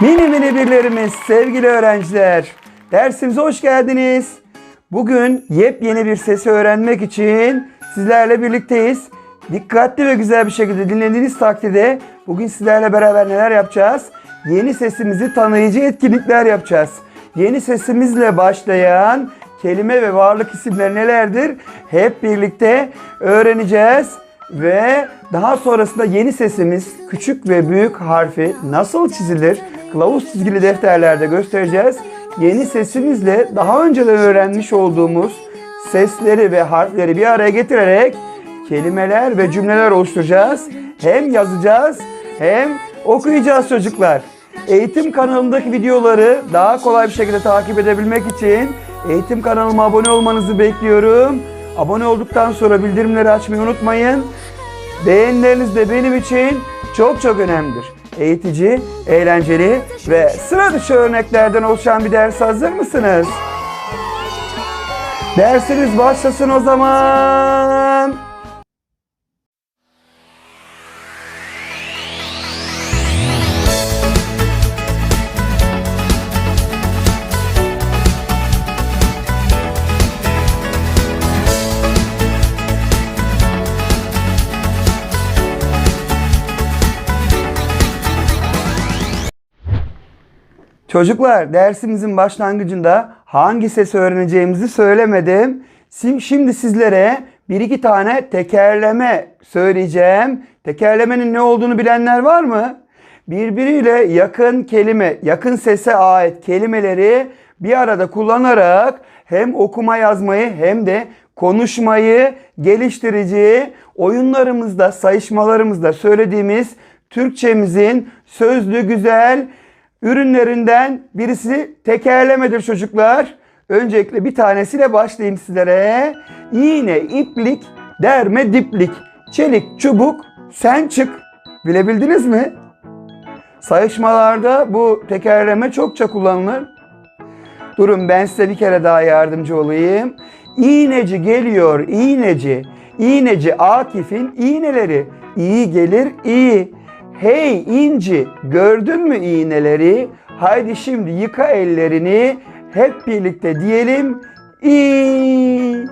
Mini mini birlerimiz, sevgili öğrenciler. Dersimize hoş geldiniz. Bugün yepyeni bir sesi öğrenmek için sizlerle birlikteyiz. Dikkatli ve güzel bir şekilde dinlediğiniz takdirde bugün sizlerle beraber neler yapacağız? Yeni sesimizi tanıyıcı etkinlikler yapacağız. Yeni sesimizle başlayan kelime ve varlık isimleri nelerdir? Hep birlikte öğreneceğiz ve daha sonrasında yeni sesimiz küçük ve büyük harfi nasıl çizilir? Kılavuz çizgili defterlerde göstereceğiz. Yeni sesimizle daha önceden öğrenmiş olduğumuz sesleri ve harfleri bir araya getirerek kelimeler ve cümleler oluşturacağız. Hem yazacağız hem okuyacağız çocuklar. Eğitim kanalındaki videoları daha kolay bir şekilde takip edebilmek için eğitim kanalıma abone olmanızı bekliyorum. Abone olduktan sonra bildirimleri açmayı unutmayın. Beğenileriniz de benim için çok çok önemlidir. Eğitici, eğlenceli ve sıra dışı örneklerden oluşan bir ders hazır mısınız? Dersiniz başlasın o zaman. Çocuklar dersimizin başlangıcında hangi sesi öğreneceğimizi söylemedim. Şimdi sizlere bir iki tane tekerleme söyleyeceğim. Tekerlemenin ne olduğunu bilenler var mı? Birbiriyle yakın kelime, yakın sese ait kelimeleri bir arada kullanarak hem okuma yazmayı hem de konuşmayı geliştirici oyunlarımızda, sayışmalarımızda söylediğimiz Türkçemizin sözlü güzel ürünlerinden birisi tekerlemedir çocuklar. Öncelikle bir tanesiyle başlayayım sizlere. İğne, iplik, derme, diplik, çelik, çubuk, sen çık. Bilebildiniz mi? Sayışmalarda bu tekerleme çokça kullanılır. Durun ben size bir kere daha yardımcı olayım. İğneci geliyor, iğneci. İğneci Akif'in iğneleri. İyi gelir, iyi. Hey inci, gördün mü iğneleri? Haydi şimdi yıka ellerini. Hep birlikte diyelim. İyi.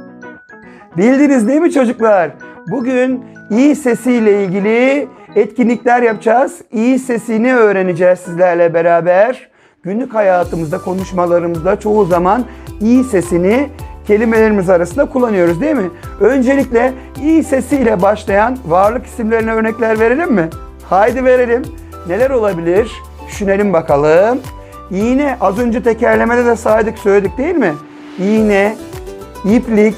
Bildiniz değil mi çocuklar? Bugün iyi sesiyle ilgili etkinlikler yapacağız. İyi sesini öğreneceğiz sizlerle beraber. Günlük hayatımızda, konuşmalarımızda çoğu zaman iyi sesini kelimelerimiz arasında kullanıyoruz değil mi? Öncelikle iyi sesiyle başlayan varlık isimlerine örnekler verelim mi? Haydi verelim. Neler olabilir? Düşünelim bakalım. İğne az önce tekerlemede de saydık söyledik değil mi? İğne, iplik,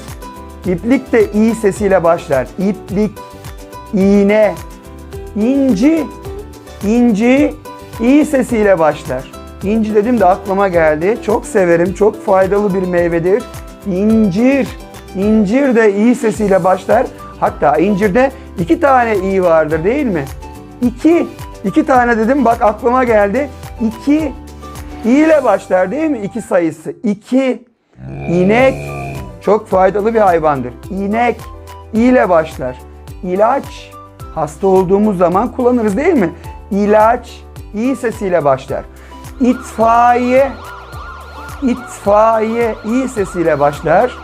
iplik de i sesiyle başlar. İplik, iğne, inci, inci i sesiyle başlar. İnci dedim de aklıma geldi. Çok severim, çok faydalı bir meyvedir. İncir, incir de i sesiyle başlar. Hatta incirde iki tane i vardır değil mi? İki, iki tane dedim bak aklıma geldi. İki, i ile başlar değil mi? İki sayısı. İki, inek, çok faydalı bir hayvandır. İnek, i ile başlar. İlaç, hasta olduğumuz zaman kullanırız değil mi? İlaç, i sesiyle başlar. İtfaiye, itfaiye, i sesiyle başlar.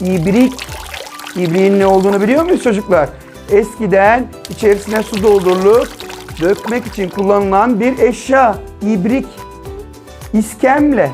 İbrik, İbriğin ne olduğunu biliyor muyuz çocuklar? Eskiden içerisine su doldurulup dökmek için kullanılan bir eşya. İbrik, iskemle.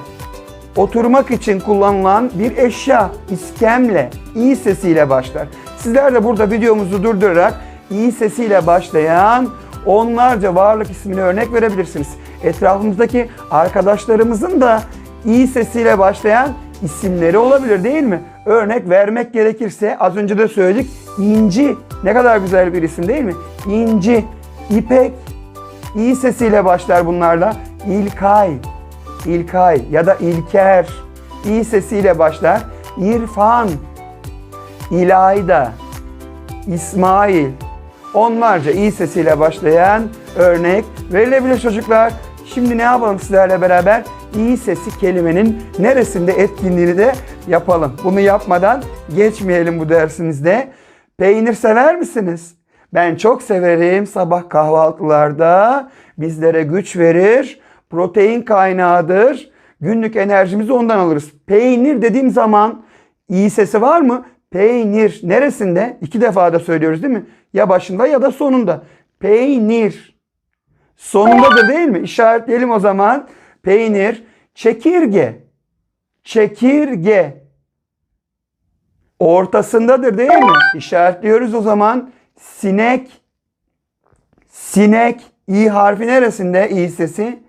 Oturmak için kullanılan bir eşya. İskemle. İ sesiyle başlar. Sizler de burada videomuzu durdurarak İ sesiyle başlayan onlarca varlık ismini örnek verebilirsiniz. Etrafımızdaki arkadaşlarımızın da İ sesiyle başlayan isimleri olabilir değil mi? Örnek vermek gerekirse az önce de söyledik. İnci ne kadar güzel bir isim değil mi? İnci, İpek, İ sesiyle başlar bunlarla. İlkay, İlkay ya da İlker, İ sesiyle başlar. İrfan, İlayda, İsmail, onlarca İ sesiyle başlayan örnek verilebilir çocuklar. Şimdi ne yapalım sizlerle beraber? İ sesi kelimenin neresinde etkinliğini de yapalım. Bunu yapmadan geçmeyelim bu dersimizde. Peynir sever misiniz? Ben çok severim sabah kahvaltılarda bizlere güç verir, protein kaynağıdır. Günlük enerjimizi ondan alırız. Peynir dediğim zaman i sesi var mı? Peynir neresinde? İki defa da söylüyoruz değil mi? Ya başında ya da sonunda. Peynir. Sonundadır değil mi? İşaretleyelim o zaman. Peynir. Çekirge. Çekirge. Ortasındadır değil mi? İşaretliyoruz o zaman. Sinek. Sinek. İ harfi neresinde? İ sesi.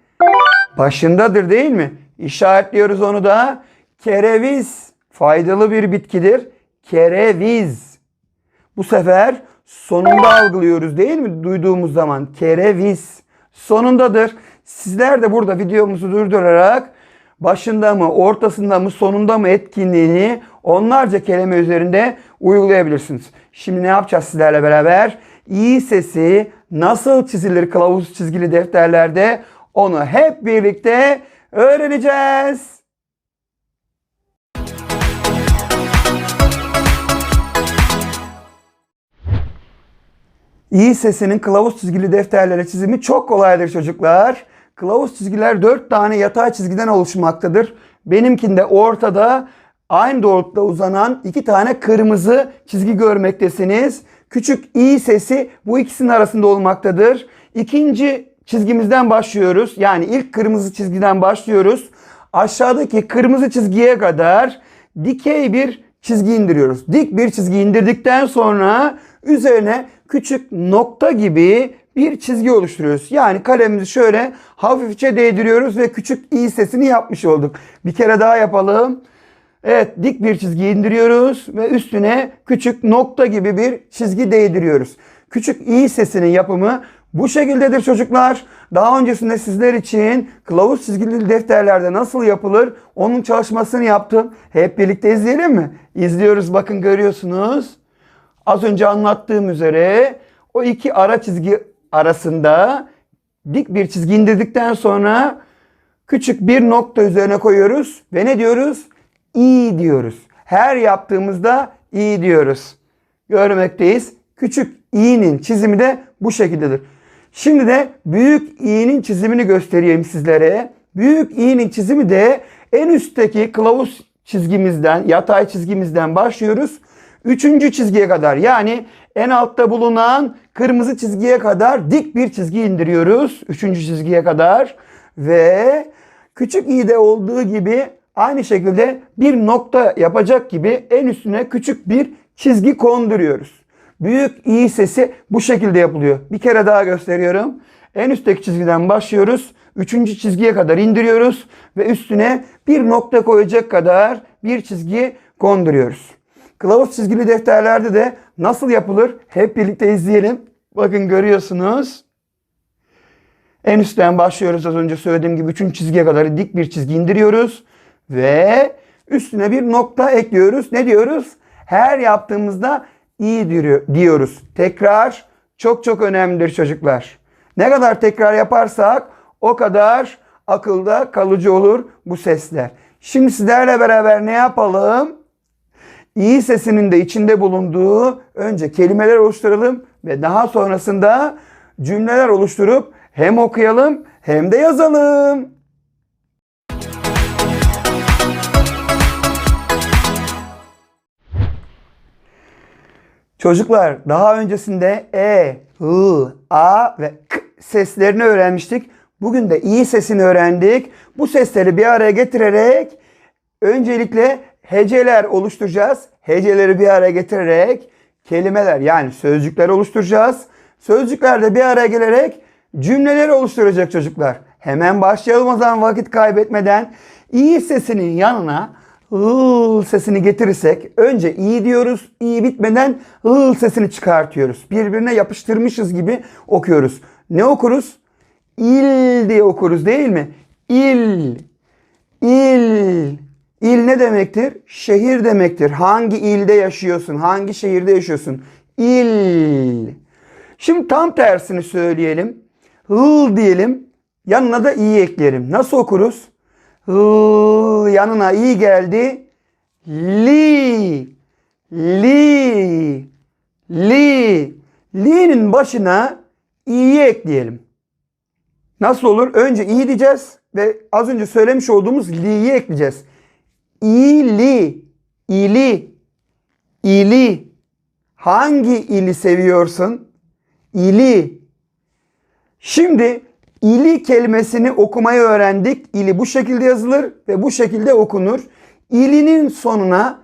Başındadır değil mi? İşaretliyoruz onu da. Kereviz. Faydalı bir bitkidir. Kereviz. Bu sefer sonunda algılıyoruz değil mi? Duyduğumuz zaman. Kereviz. Sonundadır. Sizler de burada videomuzu durdurarak başında mı, ortasında mı, sonunda mı etkinliğini onlarca kelime üzerinde uygulayabilirsiniz. Şimdi ne yapacağız sizlerle beraber? İ sesi nasıl çizilir kılavuz çizgili defterlerde onu hep birlikte öğreneceğiz. İyi sesinin kılavuz çizgili defterlere çizimi çok kolaydır çocuklar. Kılavuz çizgiler 4 tane yatay çizgiden oluşmaktadır. Benimkinde ortada aynı doğrultuda uzanan iki tane kırmızı çizgi görmektesiniz. Küçük i sesi bu ikisinin arasında olmaktadır. İkinci çizgimizden başlıyoruz. Yani ilk kırmızı çizgiden başlıyoruz. Aşağıdaki kırmızı çizgiye kadar dikey bir çizgi indiriyoruz. Dik bir çizgi indirdikten sonra üzerine küçük nokta gibi bir çizgi oluşturuyoruz. Yani kalemimizi şöyle hafifçe değdiriyoruz ve küçük i sesini yapmış olduk. Bir kere daha yapalım. Evet dik bir çizgi indiriyoruz ve üstüne küçük nokta gibi bir çizgi değdiriyoruz. Küçük i sesinin yapımı bu şekildedir çocuklar. Daha öncesinde sizler için kılavuz çizgili defterlerde nasıl yapılır onun çalışmasını yaptım. Hep birlikte izleyelim mi? İzliyoruz bakın görüyorsunuz. Az önce anlattığım üzere o iki ara çizgi arasında dik bir çizgi indirdikten sonra küçük bir nokta üzerine koyuyoruz ve ne diyoruz? İ diyoruz. Her yaptığımızda i diyoruz. Görmekteyiz. Küçük i'nin çizimi de bu şekildedir. Şimdi de büyük i'nin çizimini göstereyim sizlere. Büyük i'nin çizimi de en üstteki kılavuz çizgimizden, yatay çizgimizden başlıyoruz. Üçüncü çizgiye kadar yani en altta bulunan kırmızı çizgiye kadar dik bir çizgi indiriyoruz. Üçüncü çizgiye kadar ve küçük i'de olduğu gibi aynı şekilde bir nokta yapacak gibi en üstüne küçük bir çizgi konduruyoruz. Büyük i sesi bu şekilde yapılıyor. Bir kere daha gösteriyorum. En üstteki çizgiden başlıyoruz. Üçüncü çizgiye kadar indiriyoruz ve üstüne bir nokta koyacak kadar bir çizgi konduruyoruz. Kılavuz çizgili defterlerde de nasıl yapılır hep birlikte izleyelim. Bakın görüyorsunuz. En üstten başlıyoruz az önce söylediğim gibi üçüncü çizgiye kadar dik bir çizgi indiriyoruz. Ve üstüne bir nokta ekliyoruz. Ne diyoruz? Her yaptığımızda iyi diyoruz. Tekrar çok çok önemlidir çocuklar. Ne kadar tekrar yaparsak o kadar akılda kalıcı olur bu sesler. Şimdi sizlerle beraber ne yapalım? İyi sesinin de içinde bulunduğu önce kelimeler oluşturalım ve daha sonrasında cümleler oluşturup hem okuyalım hem de yazalım. Çocuklar daha öncesinde E, I, A ve K seslerini öğrenmiştik. Bugün de İ sesini öğrendik. Bu sesleri bir araya getirerek öncelikle heceler oluşturacağız. Heceleri bir araya getirerek kelimeler yani sözcükler oluşturacağız. Sözcükler de bir araya gelerek cümleleri oluşturacak çocuklar. Hemen başlayalım o zaman vakit kaybetmeden. İ sesinin yanına ıl sesini getirirsek önce iyi diyoruz. iyi bitmeden ıl sesini çıkartıyoruz. Birbirine yapıştırmışız gibi okuyoruz. Ne okuruz? İl diye okuruz değil mi? İl. İl. İl ne demektir? Şehir demektir. Hangi ilde yaşıyorsun? Hangi şehirde yaşıyorsun? İl. Şimdi tam tersini söyleyelim. Hıl diyelim. Yanına da iyi ekleyelim. Nasıl okuruz? Hıl yanına iyi geldi. Li. Li. Li. Li'nin başına i'yi ekleyelim. Nasıl olur? Önce i diyeceğiz ve az önce söylemiş olduğumuz li'yi ekleyeceğiz. İli, ili, ili. Hangi ili seviyorsun? İli. Şimdi ili kelimesini okumayı öğrendik. İli bu şekilde yazılır ve bu şekilde okunur. İlinin sonuna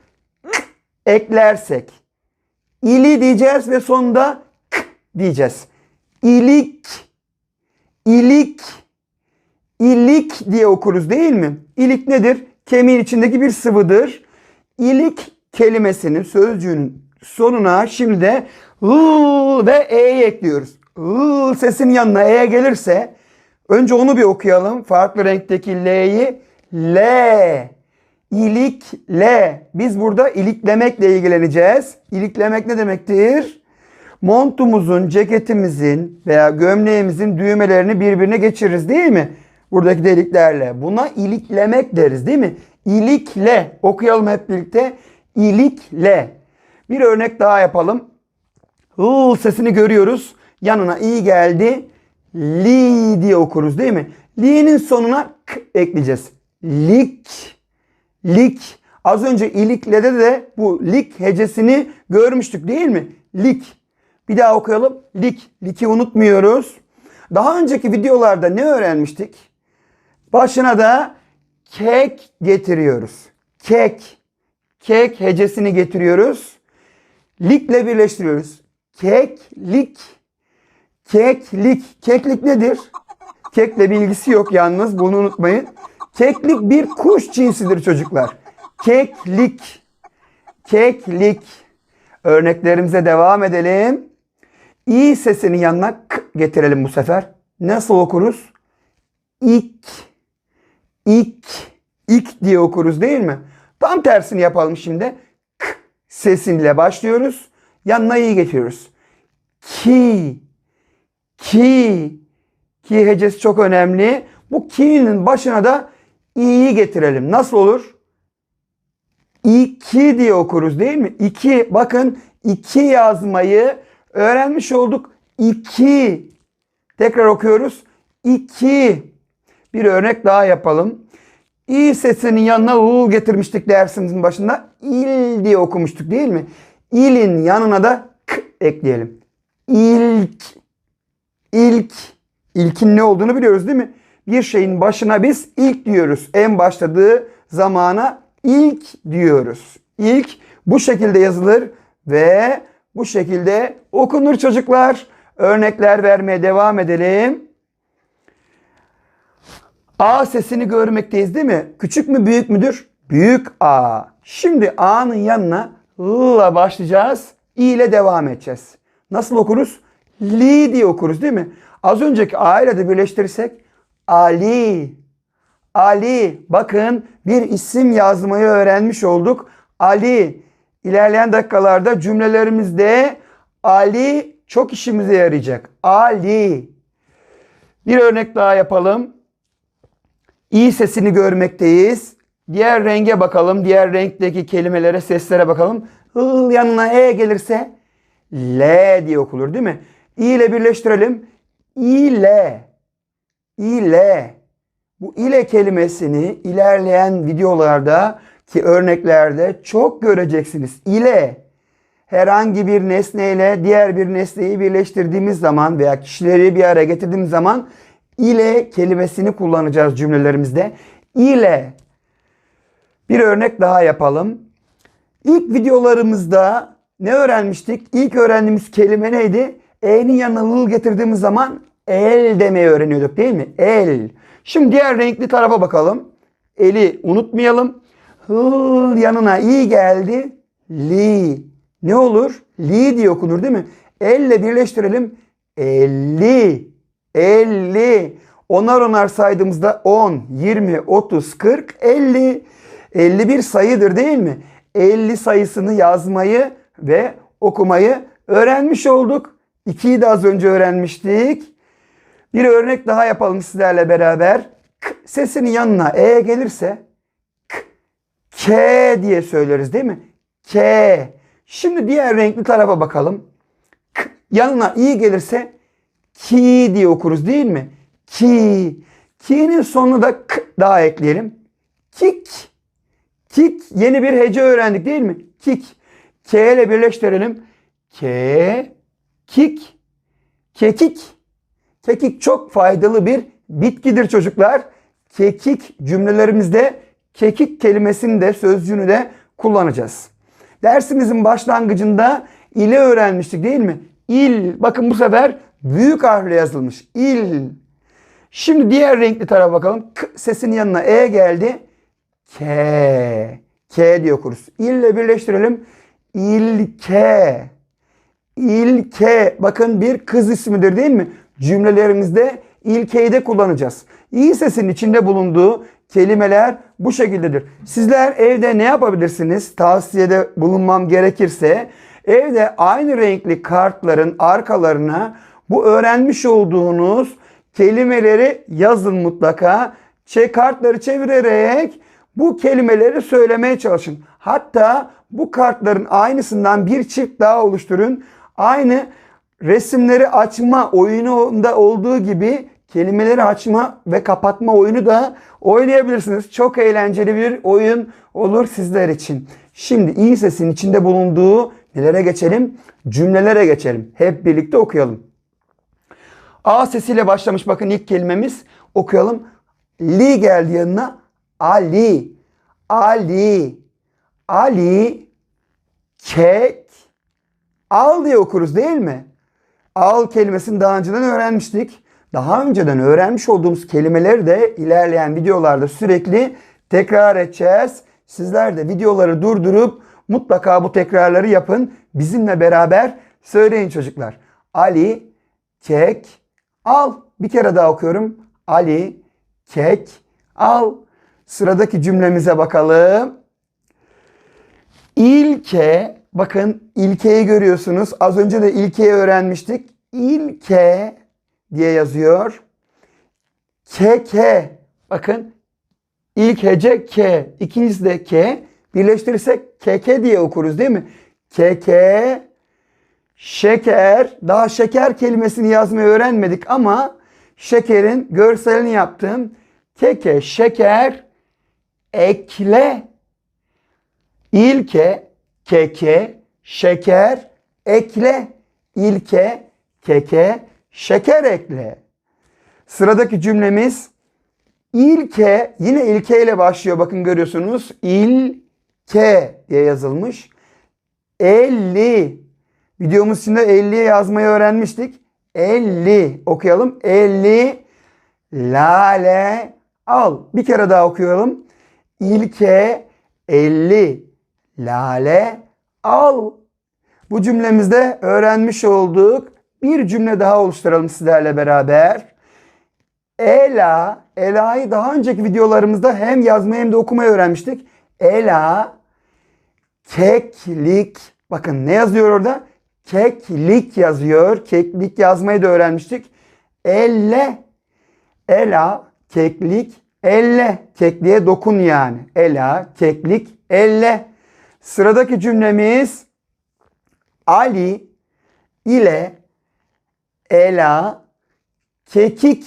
eklersek ili diyeceğiz ve sonunda k diyeceğiz. İlik, ilik, ilik diye okuruz değil mi? İlik nedir? Kemiğin içindeki bir sıvıdır. İlik kelimesinin sözcüğünün sonuna şimdi de l ve e'yi ekliyoruz. L sesinin yanına e gelirse önce onu bir okuyalım. Farklı renkteki l'yi l. İlik L. Biz burada iliklemekle ilgileneceğiz. İliklemek ne demektir? Montumuzun, ceketimizin veya gömleğimizin düğmelerini birbirine geçiririz değil mi? Buradaki deliklerle. Buna iliklemek deriz değil mi? İlikle. Okuyalım hep birlikte. İlikle. Bir örnek daha yapalım. L sesini görüyoruz. Yanına i geldi. Li diye okuruz değil mi? Li'nin sonuna k ekleyeceğiz. Lik. Lik. Az önce iliklede de bu lik hecesini görmüştük değil mi? Lik. Bir daha okuyalım. Lik. Liki unutmuyoruz. Daha önceki videolarda ne öğrenmiştik? Başına da kek getiriyoruz. Kek. Kek hecesini getiriyoruz. Likle birleştiriyoruz. Keklik. Keklik. Keklik nedir? Kekle bir ilgisi yok yalnız bunu unutmayın. Keklik bir kuş cinsidir çocuklar. Keklik. Keklik. Örneklerimize devam edelim. İ sesinin yanına k getirelim bu sefer. Nasıl okuruz? İk. İk. İk diye okuruz değil mi? Tam tersini yapalım şimdi. K sesiyle başlıyoruz. Yanına i getiriyoruz. Ki. Ki. Ki hecesi çok önemli. Bu ki'nin başına da i'yi getirelim. Nasıl olur? İki diye okuruz değil mi? İki. Bakın iki yazmayı öğrenmiş olduk. İki. Tekrar okuyoruz. İki. Bir örnek daha yapalım. İ sesinin yanına u getirmiştik dersimizin başında. İl diye okumuştuk değil mi? İlin yanına da k ekleyelim. İlk. İlk. İlkin ne olduğunu biliyoruz değil mi? Bir şeyin başına biz ilk diyoruz. En başladığı zamana ilk diyoruz. İlk bu şekilde yazılır ve bu şekilde okunur çocuklar. Örnekler vermeye devam edelim. A sesini görmekteyiz değil mi? Küçük mü büyük müdür? Büyük A. Şimdi A'nın yanına L'la başlayacağız. İ ile devam edeceğiz. Nasıl okuruz? Li diye okuruz değil mi? Az önceki A ile de birleştirirsek Ali. Ali. Bakın bir isim yazmayı öğrenmiş olduk. Ali. İlerleyen dakikalarda cümlelerimizde Ali çok işimize yarayacak. Ali. Bir örnek daha yapalım. İ sesini görmekteyiz. Diğer renge bakalım. Diğer renkteki kelimelere, seslere bakalım. L yanına E gelirse L diye okunur değil mi? İ ile birleştirelim. İle. İle. Bu ile kelimesini ilerleyen videolarda ki örneklerde çok göreceksiniz. İle herhangi bir nesneyle diğer bir nesneyi birleştirdiğimiz zaman veya kişileri bir araya getirdiğimiz zaman ile kelimesini kullanacağız cümlelerimizde. İle bir örnek daha yapalım. İlk videolarımızda ne öğrenmiştik? İlk öğrendiğimiz kelime neydi? E'nin yanına l getirdiğimiz zaman el demeyi öğreniyorduk değil mi? El. Şimdi diğer renkli tarafa bakalım. Eli unutmayalım. Hıl yanına i geldi. Li. Ne olur? Li diye okunur değil mi? Elle birleştirelim. Elli. Elli. Onar onar saydığımızda 10, 20, 30, 40, 50. 51 sayıdır değil mi? 50 sayısını yazmayı ve okumayı öğrenmiş olduk. 2'yi de az önce öğrenmiştik. Bir örnek daha yapalım sizlerle beraber. K sesinin yanına e gelirse k, k diye söyleriz değil mi? K. Şimdi diğer renkli tarafa bakalım. K, yanına i gelirse ki diye okuruz değil mi? Ki. Ki'nin sonuna da k daha ekleyelim. Kik. Kik. Yeni bir hece öğrendik değil mi? Kik. K ile birleştirelim. K. Kik. Kekik. Kekik çok faydalı bir bitkidir çocuklar. Kekik cümlelerimizde kekik kelimesini de sözcüğünü de kullanacağız. Dersimizin başlangıcında ile öğrenmiştik değil mi? İl. Bakın bu sefer büyük harfle yazılmış. İl. Şimdi diğer renkli tarafa bakalım. K sesinin yanına E geldi. K. K diye okuruz. İlle birleştirelim. İlke. İlke. Bakın bir kız ismidir değil mi? Cümlelerimizde ilkeyi de kullanacağız. İyi sesin içinde bulunduğu kelimeler bu şekildedir. Sizler evde ne yapabilirsiniz? Tavsiyede bulunmam gerekirse evde aynı renkli kartların arkalarına bu öğrenmiş olduğunuz kelimeleri yazın mutlaka. Çe kartları çevirerek bu kelimeleri söylemeye çalışın. Hatta bu kartların aynısından bir çift daha oluşturun. Aynı resimleri açma oyununda olduğu gibi kelimeleri açma ve kapatma oyunu da oynayabilirsiniz. Çok eğlenceli bir oyun olur sizler için. Şimdi iyi sesin içinde bulunduğu nelere geçelim? Cümlelere geçelim. Hep birlikte okuyalım. A sesiyle başlamış bakın ilk kelimemiz. Okuyalım. Li geldi yanına. Ali. Ali. Ali. Kek. Al diye okuruz değil mi? Al kelimesini daha önceden öğrenmiştik. Daha önceden öğrenmiş olduğumuz kelimeleri de ilerleyen videolarda sürekli tekrar edeceğiz. Sizler de videoları durdurup mutlaka bu tekrarları yapın. Bizimle beraber söyleyin çocuklar. Ali, kek, al. Bir kere daha okuyorum. Ali, kek, al. Sıradaki cümlemize bakalım. İlke, bakın ilkeyi görüyorsunuz. Az önce de ilkeyi öğrenmiştik. İlke diye yazıyor. Keke, bakın ilk hece K, ikincisi de K. Birleştirirsek keke diye okuruz değil mi? Keke, şeker. Daha şeker kelimesini yazmayı öğrenmedik ama şekerin görselini yaptım. Keke, şeker, ekle. İlke, keke, şeker, ekle. İlke, keke, şeker ekle. Sıradaki cümlemiz ilke yine ilke ile başlıyor. Bakın görüyorsunuz. İlke diye yazılmış. 50. Videomuz içinde 50'ye yazmayı öğrenmiştik. 50 okuyalım. 50 lale al. Bir kere daha okuyalım. İlke 50 lale al. Bu cümlemizde öğrenmiş olduk. Bir cümle daha oluşturalım sizlerle beraber. Ela, Ela'yı daha önceki videolarımızda hem yazmayı hem de okumayı öğrenmiştik. Ela, keklik. Bakın ne yazıyor orada? Keklik yazıyor. Keklik yazmayı da öğrenmiştik. Elle, Ela, keklik, elle. Kekliğe dokun yani. Ela, keklik, elle. Sıradaki cümlemiz Ali ile Ela, kekik.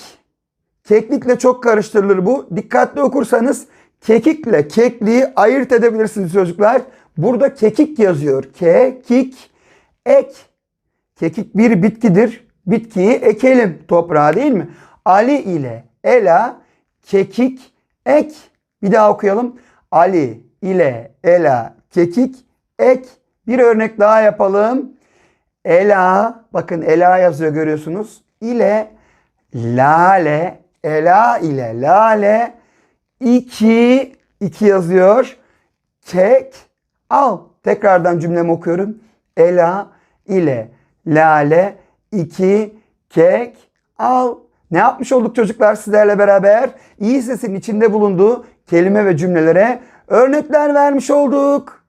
Keklikle çok karıştırılır bu. Dikkatli okursanız kekikle kekliği ayırt edebilirsiniz çocuklar. Burada kekik yazıyor. Kekik, ek. Kekik bir bitkidir. Bitkiyi ekelim toprağa değil mi? Ali ile Ela, kekik, ek. Bir daha okuyalım. Ali ile Ela, kekik, ek. Bir örnek daha yapalım. Ela, bakın Ela yazıyor görüyorsunuz. İle lale, Ela ile lale, iki, iki yazıyor. Kek, al. Tekrardan cümlemi okuyorum. Ela ile lale, iki, kek, al. Ne yapmış olduk çocuklar sizlerle beraber? İyi sesin içinde bulunduğu kelime ve cümlelere örnekler vermiş olduk.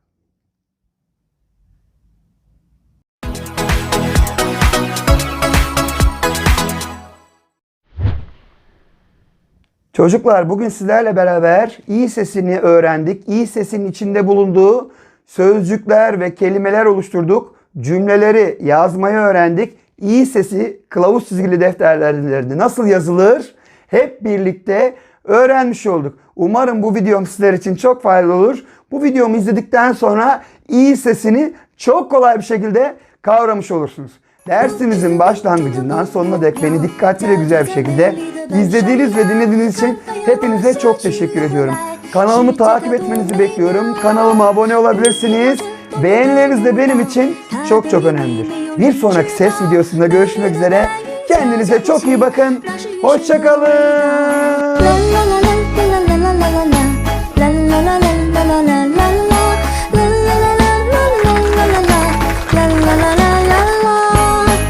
Çocuklar bugün sizlerle beraber iyi sesini öğrendik. İyi sesin içinde bulunduğu sözcükler ve kelimeler oluşturduk. Cümleleri yazmayı öğrendik. İyi sesi kılavuz çizgili defterlerinde nasıl yazılır? hep birlikte öğrenmiş olduk. Umarım bu videom sizler için çok faydalı olur. Bu videomu izledikten sonra iyi sesini çok kolay bir şekilde kavramış olursunuz. Dersimizin başlangıcından sonuna dek beni dikkatli ve güzel bir şekilde izlediğiniz ve dinlediğiniz için hepinize çok teşekkür ediyorum. Kanalımı takip etmenizi bekliyorum. Kanalıma abone olabilirsiniz. Beğenileriniz de benim için çok çok önemlidir. Bir sonraki ses videosunda görüşmek üzere. Kendinize çok iyi bakın. Hoşçakalın. la la la la la la la la la